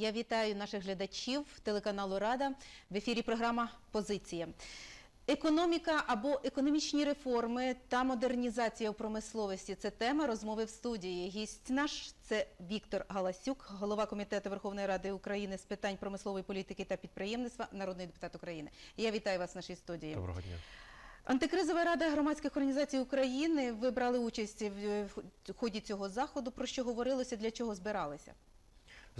Я вітаю наших глядачів телеканалу Рада в ефірі програма Позиція. Економіка або економічні реформи та модернізація в промисловості це тема розмови в студії. Гість наш це Віктор Галасюк, голова комітету Верховної Ради України з питань промислової політики та підприємництва, народний депутат України. Я вітаю вас в нашій студії. Доброго дня. Антикризова рада громадських організацій України. Ви брали участь в в ході цього заходу. Про що говорилося, для чого збиралися?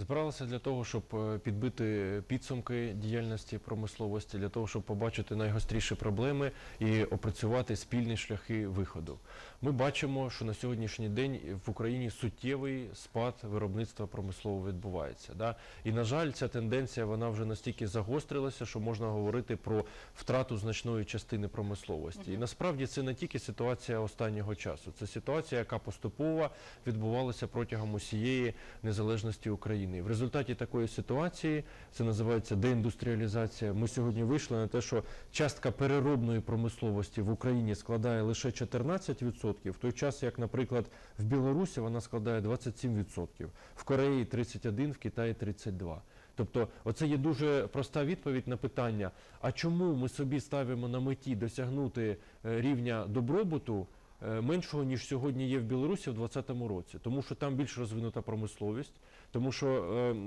Збиралися для того, щоб е, підбити підсумки діяльності промисловості, для того, щоб побачити найгостріші проблеми і опрацювати спільні шляхи виходу. Ми бачимо, що на сьогоднішній день в Україні суттєвий спад виробництва промислового відбувається. Да? І на жаль, ця тенденція вона вже настільки загострилася, що можна говорити про втрату значної частини промисловості. І насправді це не тільки ситуація останнього часу, це ситуація, яка поступово відбувалася протягом усієї незалежності України. В результаті такої ситуації це називається деіндустріалізація. Ми сьогодні вийшли на те, що частка переробної промисловості в Україні складає лише 14%, в той час, як, наприклад, в Білорусі вона складає 27%, в Кореї 31%, в Китаї 32%. Тобто, оце є дуже проста відповідь на питання: а чому ми собі ставимо на меті досягнути е, рівня добробуту? Е, Меншого ніж сьогодні є в Білорусі в 2020 році, тому що там більш розвинута промисловість, тому що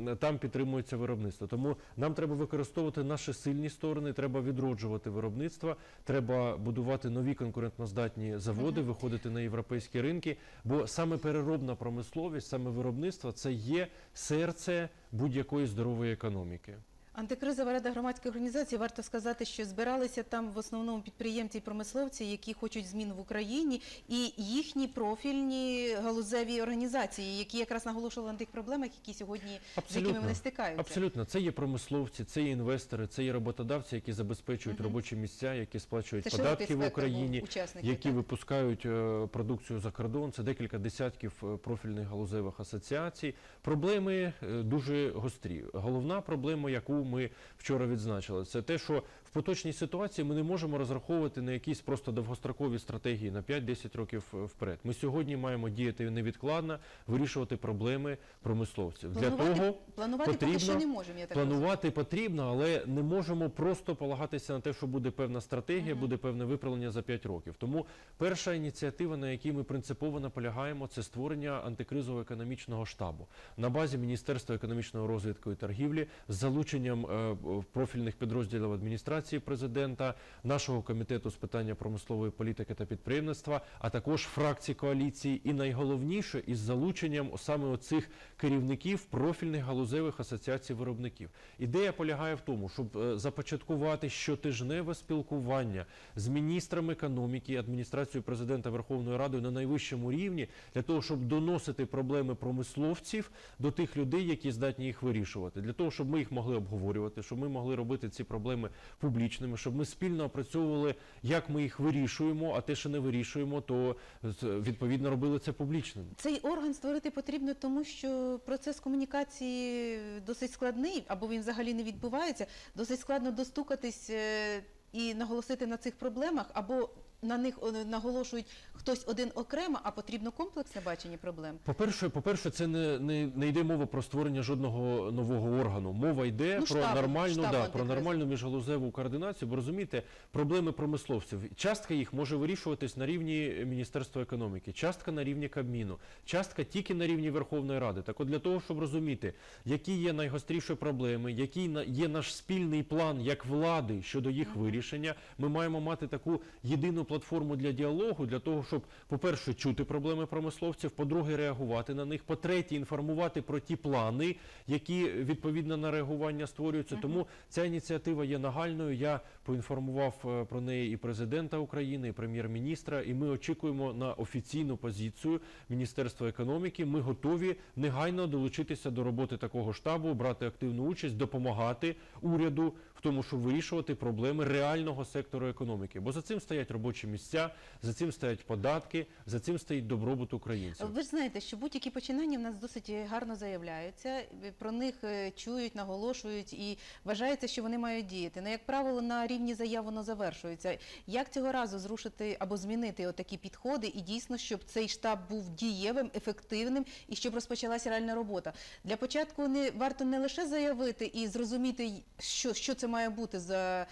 е, там підтримується виробництво. Тому нам треба використовувати наші сильні сторони, треба відроджувати виробництво, треба будувати нові конкурентноздатні заводи, виходити на європейські ринки. Бо саме переробна промисловість, саме виробництво це є серце будь-якої здорової економіки. Антикризова рада громадських організацій варто сказати, що збиралися там в основному підприємці і промисловці, які хочуть змін в Україні, і їхні профільні галузеві організації, які якраз наголошували на тих проблемах, які сьогодні з якими вони стикаються. Абсолютно, це є промисловці, це є інвестори, це є роботодавці, які забезпечують Мгм. робочі місця, які сплачують Це податки в Україні, учасників, які так? випускають е, продукцію за кордон. Це декілька десятків е, профільних галузевих асоціацій. Проблеми е, дуже гострі. Головна проблема, яку ми вчора відзначили, це те, що поточній ситуації ми не можемо розраховувати на якісь просто довгострокові стратегії на 5-10 років е, вперед. Ми сьогодні маємо діяти невідкладно, вирішувати проблеми промисловців. Для того планувати поки що не можемо. Я так розумію. Потрібно, але не можемо просто полагатися на те, що буде певна стратегія, буде певне виправлення за 5 років. Тому перша ініціатива, на якій ми принципово наполягаємо, це створення антикризового економічного штабу на базі Міністерства економічного розвитку і торгівлі з залученням е, профільних підрозділів адміністрації президента, нашого комітету з питання промислової політики та підприємництва, а також фракцій коаліції, і найголовніше із залученням саме оцих керівників профільних галузевих асоціацій виробників. Ідея полягає в тому, щоб е, започаткувати щотижневе спілкування з міністром економіки, адміністрацією президента Верховної Ради на найвищому рівні для того, щоб доносити проблеми промисловців до тих людей, які здатні їх вирішувати, для того, щоб ми їх могли обговорювати, щоб ми могли робити ці проблеми публічними, щоб ми спільно опрацьовували, як ми їх вирішуємо, а те, що не вирішуємо, то відповідно робили це публічним. Цей орган створити потрібно, тому що процес комунікації досить складний, або він взагалі не відбувається. Досить складно достукатись е, і наголосити на цих проблемах, або на них е, наголошують хтось один окремо, а потрібно комплексне бачення проблем. По-перше, по-перше, це не, не, не йде мова про створення жодного нового органу. Мова йде Ну, про штабу, нормальну, штабу да, про нормальну міжгалузеву координацію. Бо розумієте, проблеми промисловців. Частка їх може вирішуватись на рівні Міністерства економіки, частка на рівні Кабміну, частка тільки на рівні Верховної Ради. Так от для того, щоб розуміти, які є найгостріші проблеми, який є наш спільний план як влади щодо їх вирішення, ми маємо мати таку єдину платформу для діалогу, для того, щоб, по-перше, чути проблеми промисловців, по-друге, реагувати на них, по-третє, інформувати про ті плани, які відповідно на реагування створюються. Тому ця ініціатива є нагальною. Я поінформував е, про неї і президента України, і прем'єр-міністра, і ми очікуємо на офіційну позицію Міністерства економіки. Ми готові негайно долучитися до роботи такого штабу, брати активну участь, допомагати уряду в тому, щоб вирішувати проблеми реального сектору економіки. Бо за цим стоять робочі робочі місця, за цим стоять податки, за цим стоїть добробут українців. Ви ж знаєте, що будь-які починання в нас досить гарно заявляються, про них е, чують, наголошують і вважається, що вони мають діяти. Ну, як правило, на рівні заяв воно завершується. Як цього разу зрушити або змінити отакі підходи і дійсно, щоб цей штаб був дієвим, ефективним і щоб розпочалася реальна робота? Для початку не варто не лише заявити і зрозуміти, що, що це має бути за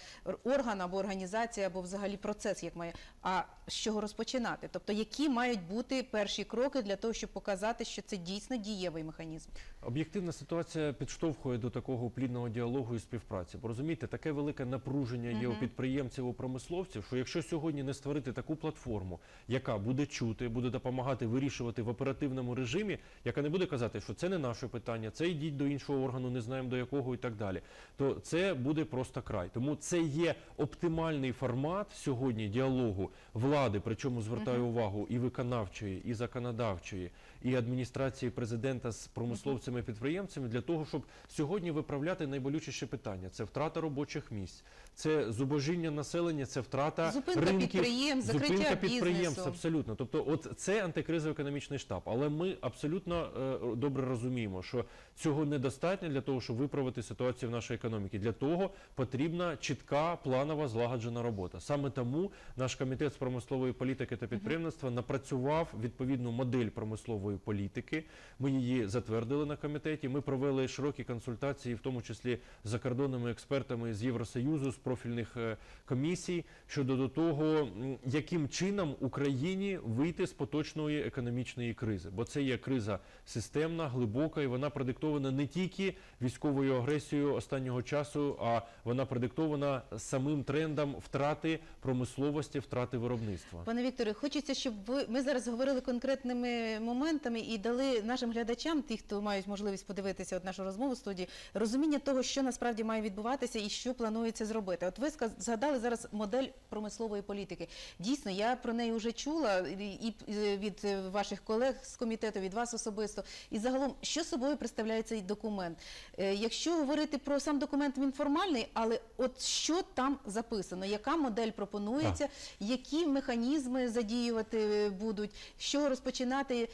орган або організація, або взагалі процес, як має, а з чого розпочинати? Тобто, які мають бути перші кроки для того, щоб показати, що це дійсно дієвий механізм? Об'єктивна ситуація підштовхує до такого плідного діалогу і співпраці. Бо розумієте, таке велике напруження є у підприємців, у промисловців, що якщо сьогодні не створити таку платформу, яка буде чути, буде допомагати вирішувати в оперативному режимі, яка не буде казати, що це не наше питання, це йдіть до іншого органу, не знаємо до якого і так далі, то це буде просто край. Тому це є оптимальний формат сьогодні діалогу влади, причому звертаю увагу і виконавчої, і законодавчої, і адміністрації президента з промисловцями і підприємцями для того, щоб сьогодні виправляти найболючіші питання: це втрата робочих місць, це зубожіння населення, це втрата Зупинка ринків, підприємств, закриття зупинка підприємств. Абсолютно. Тобто, от це антикризово-економічний штаб. Але ми абсолютно е, добре розуміємо, що цього недостатньо для того, щоб виправити ситуацію в нашій економіці. Для того потрібна чітка, планова, злагоджена робота. Саме тому наш комітет з промислової політики та підприємництва напрацював відповідну модель промислової політики. Ми її затвердили на комітеті. Ми провели широкі консультації, в тому числі з закордонними експертами з Євросоюзу, з профільних е, комісій щодо до того, яким чином Україні вийти з поточної економічної кризи, бо це є криза системна, глибока, і вона продиктована не тільки військовою агресією останнього часу, а вона продиктована самим трендом втрати промисловості, втрати виробництва. Пане Вікторе, хочеться, щоб ви ми зараз говорили конкретними моментами і дали нашим глядачам, ті, хто мають можливість подивитися от нашу розмову в студії, розуміння того, що насправді має відбуватися і що планується зробити. От ви згадали зараз модель промислової політики. Дійсно, я про неї вже чула і і від е, ваших колег з комітету, від вас особисто. І загалом, що собою представляє цей документ? Е, Якщо говорити про сам документ, він формальний, але от що там записано, яка модель пропонується, які механізми задіювати будуть, що розпочинати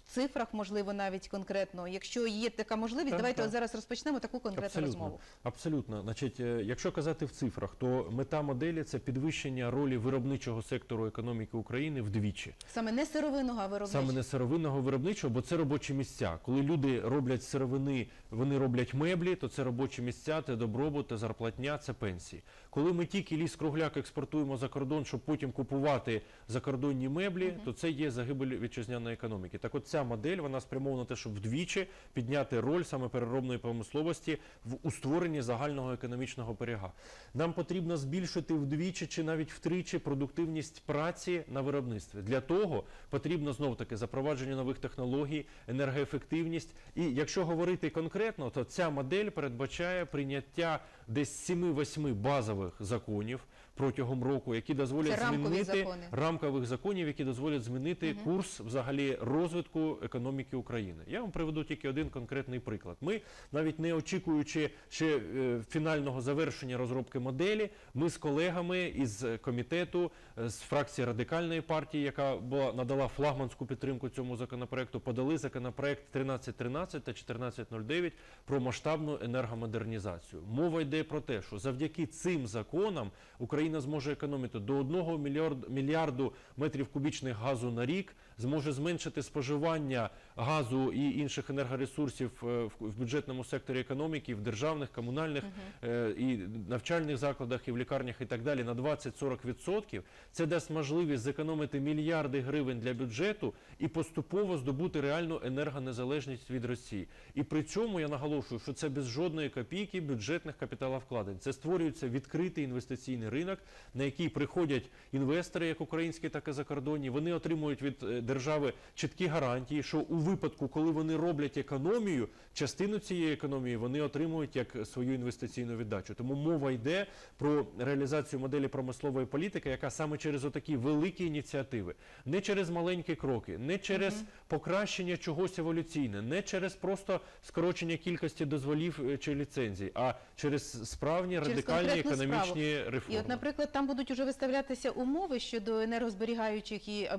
в- цифрах, можливо, навіть конкретно. Якщо є така можливість, Так, давайте так. от зараз розпочнемо таку конкретну Абсолютно. розмову. Абсолютно. Значить, е, якщо казати в цифрах, то мета моделі це підвищення ролі виробничого сектору економіки України вдвічі. Саме не сировинного, а виробничого. Саме не сировинного виробничого, бо це робочі місця. Коли люди роблять сировини, вони роблять меблі, то це робочі місця, це добробут, це зарплатня, це пенсії. Коли ми тільки ліс кругляк експортуємо за кордон, щоб потім купувати закордонні меблі, то це є загибель вітчизняної економіки. Так от ця модель вона спрямована на те, щоб вдвічі підняти роль саме переробної промисловості в у створенні загального економічного берега. Нам потрібно збільшити вдвічі чи навіть втричі продуктивність праці на виробництві. Для того потрібно знов таки запровадження нових технологій, енергоефективність. І якщо говорити конкретно, то ця модель передбачає прийняття десь 7-8 базових законів протягом року, які дозволять Це рамкові змінити закони. рамкових законів, які дозволять змінити курс взагалі розвитку економіки України. Я вам приведу тільки один конкретний приклад. Ми навіть не очікуючи ще е, фінального завершення розробки моделі, ми з колегами із комітету е, з фракції радикальної партії, яка була надала флагманську підтримку цьому законопроекту, подали законопроект 1313 та 1409 про масштабну енергомодернізацію. Мова йде про те, що завдяки цим законам Україна зможе економити до 1 мільярд, мільярду метрів кубічних газу на рік, зможе зменшити споживання газу і інших енергоресурсів е, в бюджетному секторі економіки, в державних, комунальних е, і навчальних закладах, і в лікарнях, і так далі на 20-40%. Це дасть можливість зекономити мільярди гривень для бюджету і поступово здобути реальну енергонезалежність від Росії. І при цьому я наголошую, що це без жодної копійки бюджетних капіталовкладень. Це створюється відкритий інвестиційний ринок, на який приходять інвестори, як українські, так і закордонні. Вони отримують від е, держави чіткі гарантії, що у випадку, коли вони роблять економію, частину цієї економії вони отримують як свою інвестиційну віддачу. Тому мова йде про реалізацію моделі промислової політики, яка саме через отакі великі ініціативи, не через маленькі кроки, не через покращення чогось еволюційне, не через просто скорочення кількості дозволів е, чи ліцензій, а через справні Через радикальні економічні справу. реформи. І от, наприклад, там будуть уже виставлятися умови щодо енергозберігаючих і а,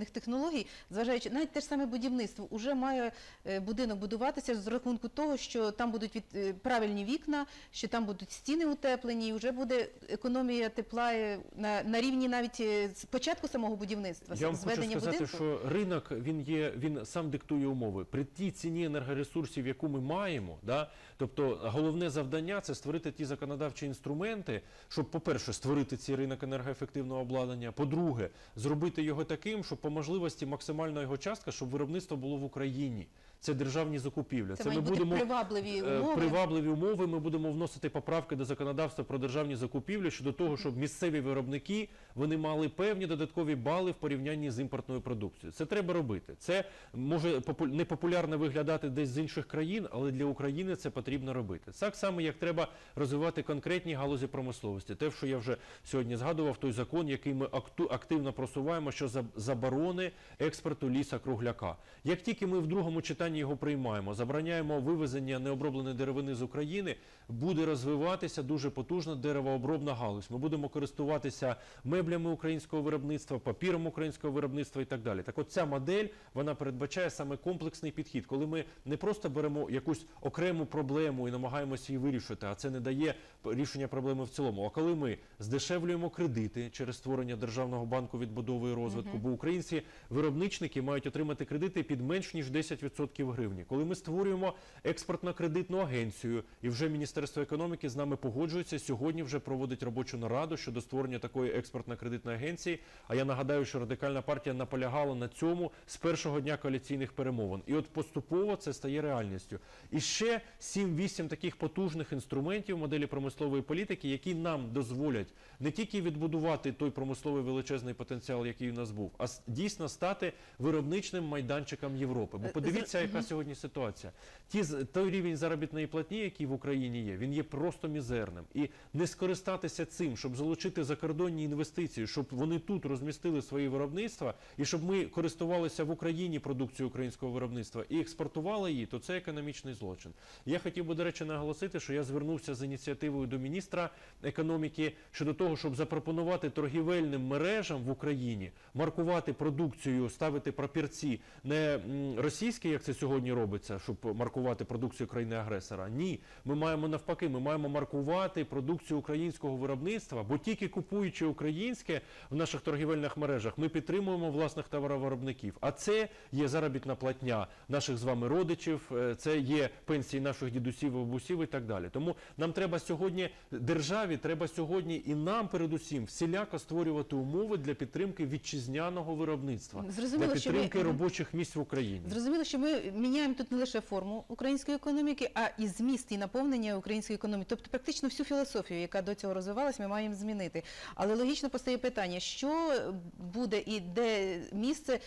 енергоефективних технологій, зважаючи навіть те ж саме будівництво, уже має е, будинок будуватися з рахунку того, що там будуть від, е, правильні вікна, що там будуть стіни утеплені, і вже буде економія тепла е, на, на рівні навіть початку самого будівництва, Я вам хочу сказати, будинку. що ринок він є, він сам диктує умови. При тій ціні енергоресурсів, яку ми маємо, да, тобто головне завдання це створити ті законодавчі інструменти, щоб, по-перше, створити цей ринок енергоефективного обладнання. По-друге, зробити його таким, щоб по можливості максимальна його частка, щоб виробництво було в Україні. Це державні закупівлі. Це, мають бути привабливі е, умови. привабливі умови. Ми будемо вносити поправки до законодавства про державні закупівлі щодо того, щоб місцеві виробники вони мали певні додаткові бали в порівнянні з імпортною продукцією. Це треба робити. Це може попу- непопулярно виглядати десь з інших країн, але для України це потрібно робити. Так само, як треба розвивати конкретні галузі промисловості. Те, що я вже сьогодні згадував, той закон, який ми активно просуваємо, що за- заборони експорту ліса кругляка. Як тільки ми в другому читанні його приймаємо, забороняємо вивезення необробленої деревини з України, буде розвиватися дуже потужна деревообробна галузь. Ми будемо користуватися меблями українського виробництва, папіром українського виробництва і так далі. Так от ця модель вона передбачає саме комплексний підхід, коли ми не просто беремо якусь окрему проблему і намагаємося її вирішити, а це не дає рішення проблеми в цілому. А коли ми здешевлюємо кредити через створення державного банку відбудови і розвитку, бо українці виробничники мають отримати кредити під менш ніж 10% гривні. Коли ми створюємо експортно-кредитну агенцію, і вже Міністерство економіки з нами погоджується, сьогодні вже проводить робочу нараду щодо створення такої експортно-кредитної агенції. А я нагадаю, що радикальна партія наполягала на цьому з першого дня коаліційних перемовин. І от поступово це стає реальністю. І ще 7-8 таких потужних інструментів моделі промислової політики, які нам дозволять не тільки відбудувати той промисловий величезний потенціал, який у нас був, а дійсно стати виробничним майданчиком Європи. Бо Е, подивіться, яка сьогодні ситуація. Ті той рівень заробітної платні, який в Україні є, він є просто мізерним. І не скористатися цим, щоб залучити закордонні інвестиції, щоб вони тут розмістили свої виробництва, і щоб ми користувалися в Україні продукцією українського виробництва і експортували її, то це економічний злочин. Я хотів би, до речі, наголосити, що я звернувся з ініціативою до міністра економіки щодо того, щоб запропонувати торгівельним мережам в Україні маркувати продукцію, ставити папірці не російські, як це сьогодні робиться, щоб маркувати продукцію країни-агресора. Ні, ми маємо навпаки, ми маємо маркувати продукцію українського виробництва, бо тільки купуючи українське в наших торгівельних мережах, ми підтримуємо власних товаровиробників. А це є заробітна платня наших з вами родичів, е, це є пенсії наших дідусів, бабусів і так далі. Тому нам треба сьогодні державі, треба сьогодні і нам, передусім, всіляко створювати умови для підтримки вітчизняного виробництва, Зрозуміло, для що ви- підтримки робочих місць в Україні. Зрозуміло, що ми міняємо тут не лише форму української економіки, а і зміст і наповнення української економіки. Тобто практично всю філософію, яка до цього розвивалась, ми маємо змінити. Але логічно постає питання, що буде і де місце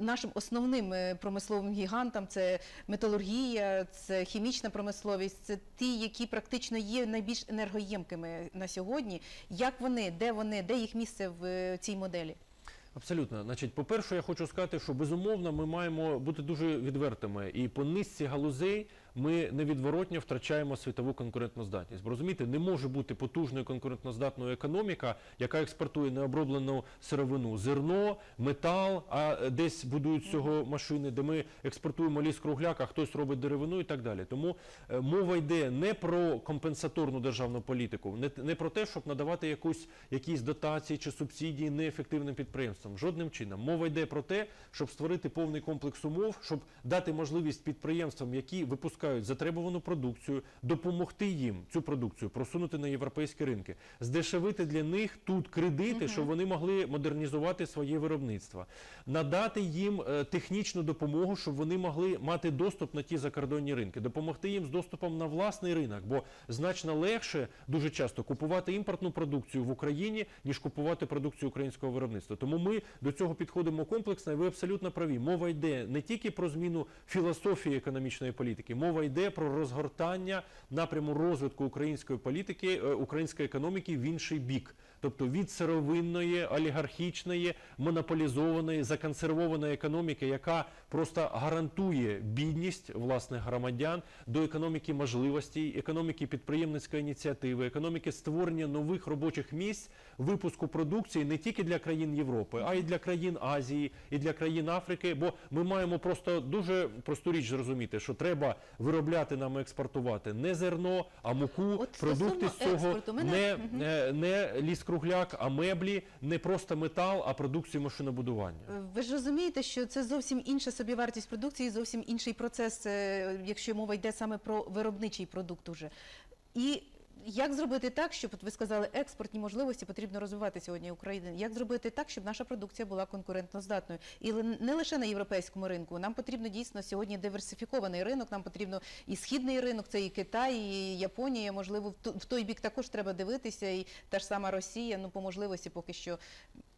нашим основним е, промисловим гігантам це металургія, це хімічна промисловість, це ті, які практично є найбільш енергоємкими на сьогодні. Як вони, де вони, де їх місце в е, цій моделі? Абсолютно. Значить, по-перше, я хочу сказати, що безумовно ми маємо бути дуже відвертими. І по низці галузей ми невідворотно втрачаємо світову конкурентноздатність. Бо розумієте, не може бути потужною конкурентноздатною економіка, яка експортує необроблену сировину, зерно, метал, а десь будують з цього машини, де ми експортуємо ліс кругляк, а хтось робить деревину і так далі. Тому е, мова йде не про компенсаторну державну політику, не, не про те, щоб надавати якусь якісь дотації чи субсидії неефективним підприємствам. Жодним чином. Мова йде про те, щоб створити повний комплекс умов, щоб дати можливість підприємствам, які випускають затребувану продукцію, допомогти їм цю продукцію просунути на європейські ринки, здешевити для них тут кредити, щоб вони могли модернізувати своє виробництво, надати їм е, технічну допомогу, щоб вони могли мати доступ на ті закордонні ринки, допомогти їм з доступом на власний ринок, бо значно легше дуже часто купувати імпортну продукцію в Україні, ніж купувати продукцію українського виробництва. Тому ми до цього підходимо комплексно, і ви абсолютно праві. Мова йде не тільки про зміну філософії економічної політики, мова йде про розгортання напряму розвитку української політики, е, української економіки в інший бік. Тобто від сировинної, олігархічної, монополізованої, законсервованої економіки, яка просто гарантує бідність власних громадян до економіки можливостей, економіки підприємницької ініціативи, економіки створення нових робочих місць, випуску продукції не тільки для країн Європи, а й для країн Азії, і для країн Африки. Бо ми маємо просто дуже просту річ зрозуміти, що треба виробляти нам і експортувати не зерно, а муку, От продукти з цього експорту, не, не, не ліс-кругляк, а меблі, не просто метал, а продукцію машинобудування. Ви ж розумієте, що це зовсім інша собівартість продукції, зовсім інший процес, е, якщо мова йде саме про виробничий продукт уже. І як зробити так, щоб ви сказали, експортні можливості потрібно розвивати сьогодні Україні? Як зробити так, щоб наша продукція була конкурентноздатною? І не лише на європейському ринку. Нам потрібно дійсно сьогодні диверсифікований ринок. Нам потрібно і східний ринок, це і Китай, і Японія. Можливо, в той бік також треба дивитися. І та ж сама Росія. Ну по можливості, поки що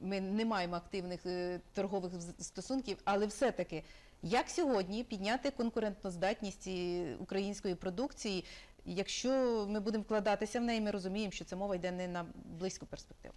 ми не маємо активних е, торгових стосунків, але все-таки. Як сьогодні підняти конкурентноздатність української продукції, якщо ми будемо вкладатися в неї, ми розуміємо, що це мова йде не на близьку перспективу.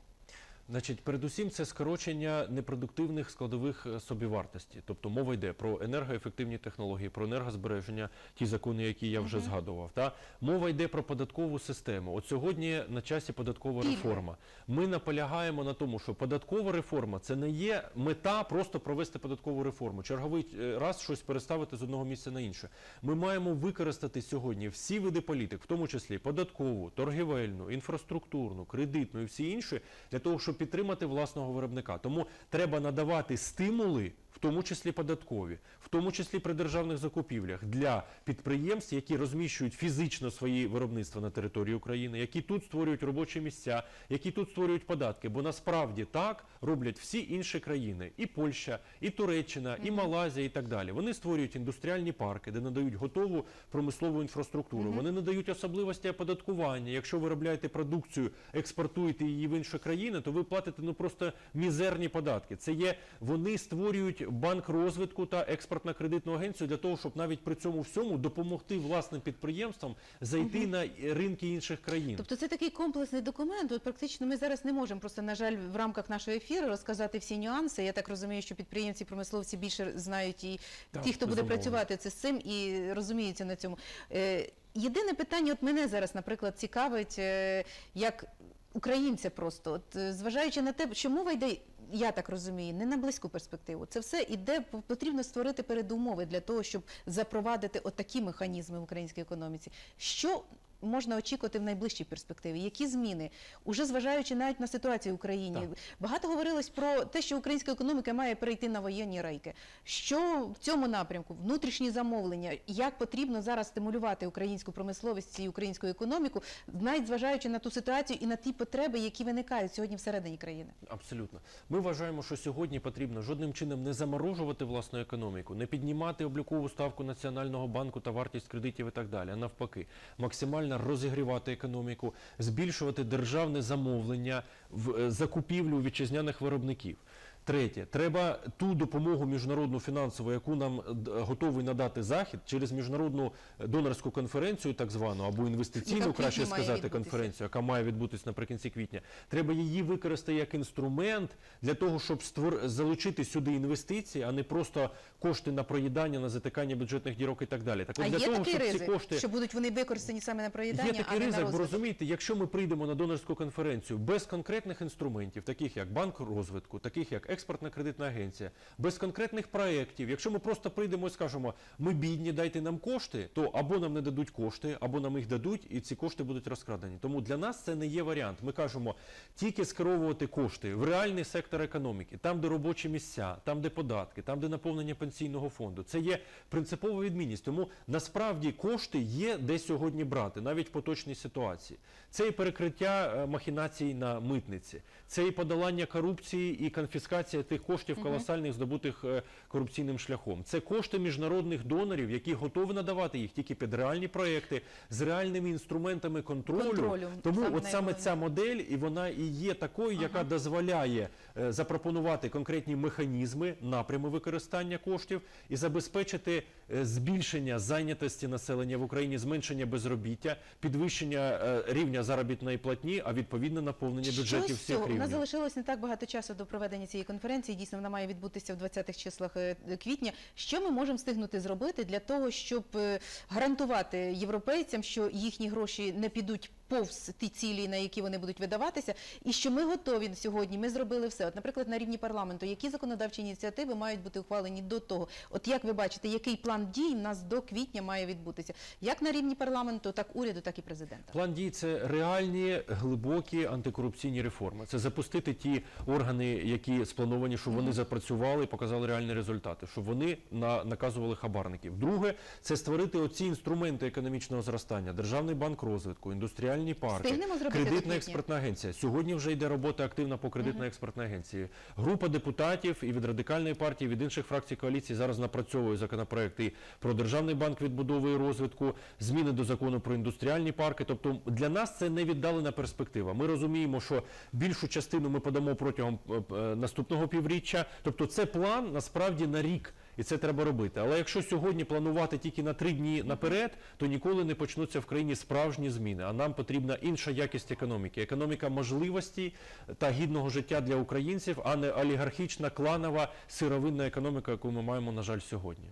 Значить, передусім це скорочення непродуктивних складових е, собівартості. Тобто мова йде про енергоефективні технології, про енергозбереження, ті закони, які я вже згадував. Та мова йде про податкову систему. От сьогодні на часі податкова реформа. Ми наполягаємо на тому, що податкова реформа це не є мета просто провести податкову реформу, черговий е, раз щось переставити з одного місця на інше. Ми маємо використати сьогодні всі види політик, в тому числі податкову, торгівельну, інфраструктурну, кредитну і всі інші, для того, щоб підтримати власного виробника. Тому треба надавати стимули. Тому числі податкові, в тому числі при державних закупівлях для підприємств, які розміщують фізично свої виробництва на території України, які тут створюють робочі місця, які тут створюють податки. Бо насправді так роблять всі інші країни: і Польща, і Туреччина, і Малайзія, і так далі. Вони створюють індустріальні парки, де надають готову промислову інфраструктуру. Вони надають особливості оподаткування. Якщо виробляєте продукцію, експортуєте її в інші країни, то ви платите ну просто мізерні податки. Це є вони створюють банк розвитку та експортно-кредитну агенцію для того, щоб навіть при цьому всьому допомогти власним підприємствам зайти на ринки інших країн. Тобто це такий комплексний документ. От практично ми зараз не можемо просто, на жаль, в рамках нашого ефіру розказати всі нюанси. Я так розумію, що підприємці, промисловці більше знають і Так, ті, хто буде працювати це з цим і розуміються на цьому. Е, єдине питання, от мене зараз, наприклад, цікавить, е, як українця просто, от е, зважаючи на те, що мова йде. Я так розумію, не на близьку перспективу. Це все іде, потрібно створити передумови для того, щоб запровадити отакі механізми в українській економіці. Що можна очікувати в найближчій перспективі? Які зміни? Уже зважаючи навіть на ситуацію в Україні. Так. Багато говорилось про те, що українська економіка має перейти на воєнні рейки. Що в цьому напрямку? Внутрішні замовлення, як потрібно зараз стимулювати українську промисловість і українську економіку, навіть зважаючи на ту ситуацію і на ті потреби, які виникають сьогодні всередині країни. Абсолютно. Ми вважаємо, що сьогодні потрібно жодним чином не заморожувати власну економіку, не піднімати облікову ставку Національного банку та вартість кредитів і так далі. А навпаки, максимально розігрівати економіку, збільшувати державне замовлення в е, закупівлю вітчизняних виробників. Третє, треба ту допомогу міжнародну фінансову, яку нам е, готовий надати захід через міжнародну е, донорську конференцію, так звану або інвестиційну, краще сказати, конференцію, яка має відбутися наприкінці квітня. Треба її використати як інструмент для того, щоб створ... залучити сюди інвестиції, а не просто кошти на проїдання, на затикання бюджетних дірок і так далі. Так от а для є того, такий щоб ризик, ці кошти що будуть вони використані саме на проїдання, Є а такий не на ризик, бо розвиток? розумієте, якщо ми прийдемо на донорську конференцію без конкретних інструментів, таких як банк розвитку, таких як експортна кредитна агенція, без конкретних проєктів, якщо ми просто прийдемо і скажемо, ми бідні, дайте нам кошти, то або нам не дадуть кошти, або нам їх дадуть, і ці кошти будуть розкрадені. Тому для нас це не є варіант. Ми кажемо тільки скеровувати кошти в реальний сектор економіки, там, де робочі місця, там, де податки, там, де наповнення пенсійного фонду. Це є принципова відмінність. Тому насправді кошти є де сьогодні брати, навіть в поточній ситуації. Це і перекриття е, махінацій на митниці, це і подолання корупції і конфіскації реалізація тих коштів колосальних, здобутих е, корупційним шляхом. Це кошти міжнародних донорів, які готові надавати їх тільки під реальні проекти з реальними інструментами контролю. Контролю. Тому Саме от саме ця модель, і вона і є такою, яка дозволяє е, запропонувати конкретні механізми, напрями використання коштів і забезпечити е, збільшення зайнятості населення в Україні, зменшення безробіття, підвищення рівня заробітної платні, а відповідно наповнення бюджетів всіх цього? У нас залишилось не так багато часу до проведення цієї конференції. Дійсно, вона має відбутися в 20-х числах е, квітня. Що ми можемо встигнути зробити для того, щоб е, гарантувати європейцям, що їхні гроші не підуть повз ті цілі, на які вони будуть видаватися, і що ми готові сьогодні. Ми зробили все. От, наприклад, на рівні парламенту, які законодавчі ініціативи мають бути ухвалені до того. От як ви бачите, який план дій в нас до квітня має відбутися, як на рівні парламенту, так уряду, так і президента. План дій це реальні глибокі антикорупційні реформи. Це запустити ті органи, які сплановані, щоб вони запрацювали і показали реальні результати, щоб вони на, наказували хабарників. Друге, це створити оці інструменти економічного зростання, державний банк розвитку, індустріальні парки, кредитна експертна агенція. Сьогодні вже йде робота активна по кредитній експертній агенції. Група депутатів і від радикальної партії, і від інших фракцій коаліції зараз напрацьовує законопроекти про державний банк відбудови і розвитку, зміни до закону про індустріальні парки. Тобто для нас це не віддалена перспектива. Ми розуміємо, що більшу частину ми подамо протягом е, е, наступного півріччя. Тобто, це план насправді на рік. І це треба робити. Але якщо сьогодні планувати тільки на три дні наперед, то ніколи не почнуться в країні справжні зміни. А нам потрібна інша якість економіки. Економіка можливості та гідного життя для українців, а не олігархічна, кланова, сировинна економіка, яку ми маємо, на жаль, сьогодні.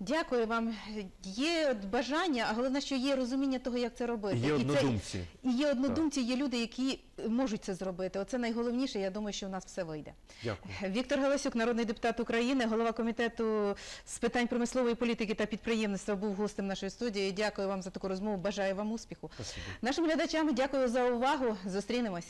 Дякую вам. Є бажання, а головне, що є розуміння того, як це робити. Є І це- однодумці. І є однодумці, є люди, які можуть це зробити. Оце найголовніше. Я думаю, що у нас все вийде. Дякую. Віктор Галасюк, народний депутат України, голова комітету з питань промислової політики та підприємництва, був гостем нашої студії. Дякую вам за таку розмову. Бажаю вам успіху. Спасибо. Нашим глядачам дякую за увагу. Зустрінемось.